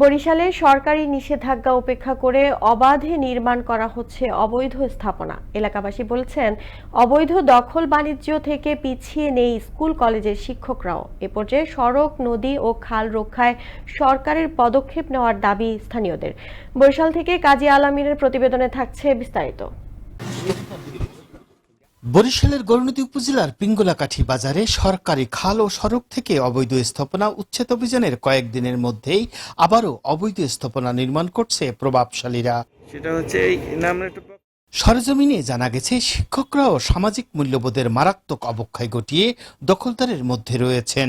বরিশালে সরকারি নিষেধাজ্ঞা উপেক্ষা করে অবাধে নির্মাণ করা হচ্ছে অবৈধ স্থাপনা। এলাকাবাসী বলছেন, অবৈধ দখল বাণিজ্য থেকে পিছিয়ে নেই স্কুল কলেজের শিক্ষকরাও। এ পর্যায়ে সড়ক, নদী ও খাল রক্ষায় সরকারের পদক্ষেপ নেওয়ার দাবি স্থানীয়দের। বরিশাল থেকে কাজী আলামিনের প্রতিবেদনে থাকছে বিস্তারিত। বরিশালের গরনদী উপজেলার পিঙ্গলাকাঠি বাজারে সরকারি খাল ও সড়ক থেকে অবৈধ স্থাপনা উচ্ছেদ অভিযানের কয়েকদিনের মধ্যেই আবারও অবৈধ স্থাপনা নির্মাণ করছে প্রভাবশালীরা। সেটা হচ্ছে এই সরজমিনে জানা গেছে, শিক্ষকরাও সামাজিক মূল্যবোধের মারাত্মক অবক্ষয় ঘটিয়ে দখলদারের মধ্যে রয়েছেন।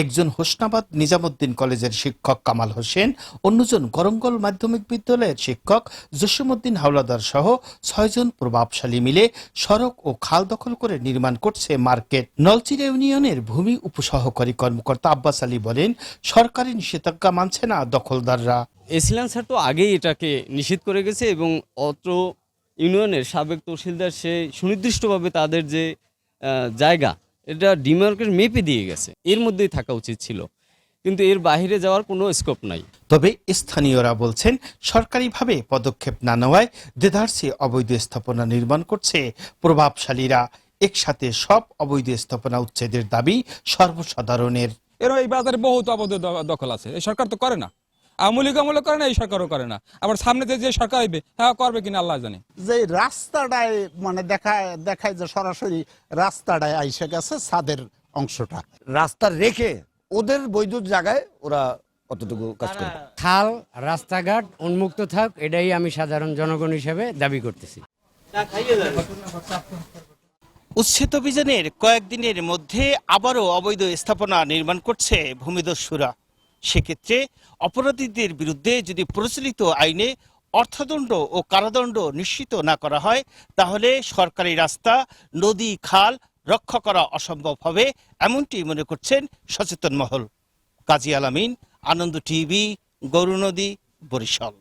একজন হোসনাবাদ নিজামুদ্দিন কলেজের শিক্ষক কামাল হোসেন, অন্যজন গরঙ্গল মাধ্যমিক বিদ্যালয়ের শিক্ষক জসিমুদ্দিন হাওলাদার সহ ছয়জন প্রভাবশালী মিলে সড়ক ও খাল দখল করে নির্মাণ করছে মার্কেট। নলচিরা ইউনিয়নের ভূমি উপসহকারী কর্মকর্তা আব্বাস আলী বলেন, সরকারি নিষেধাজ্ঞা মানছে না দখলদাররা। এসিলান স্যার তো আগেই এটাকে নিষেধ করে গেছে এবং অত্র ইউনিয়নের সাবেক তহসিলদার সে সুনির্দিষ্টভাবে তাদের যে আহ, জায়গা এটা ডিমার্কের মেপে দিয়ে গেছে। এর মধ্যেই থাকা উচিত ছিল। কিন্তু এর বাইরে যাওয়ার কোনো স্কোপ নাই। তবে স্থানীয়রা বলছেন সরকারিভাবে পদক্ষেপ না নেওয়ায় দেদারসে অবৈধ স্থাপনা নির্মাণ করছে প্রভাবশালীরা। একসাথে সব অবৈধ স্থাপনা উচ্ছেদের দাবি সর্বসাধারণের। এর এই বাজারে বহুত অবৈধ দখল আছে। এই সরকার তো করে না। আওয়ামী লীগ আমলে করে না এই সরকারও করে না। আবার সামনে যে সরকার আইবে হ্যাঁ করবে কিনা আল্লাহ জানে। যে রাস্তাটায় মানে দেখায় দেখায় যে সরাসরি রাস্তাটায় আইসে গেছে ছাদের অংশটা। রাস্তা রেখে ওদের বৈধ জায়গায় ওরা কতটুকু কাজ করে। খাল রাস্তাঘাট উন্মুক্ত থাক এটাই আমি সাধারণ জনগণ হিসেবে দাবি করতেছি। উচ্ছেদ অভিযানের কয়েকদিনের মধ্যে আবারও অবৈধ স্থাপনা নির্মাণ করছে ভূমিদস্যুরা। সেক্ষেত্রে অপরাধীদের বিরুদ্ধে যদি প্রচলিত আইনে অর্থদণ্ড ও কারাদণ্ড নিশ্চিত না করা হয়, তাহলে সরকারি রাস্তা, নদী, খাল রক্ষা করা অসম্ভব হবে, এমনটি মনে করছেন সচেতন মহল। কাজী আলামিন, আনন্দ টিভি গৌরনদী বরিশাল।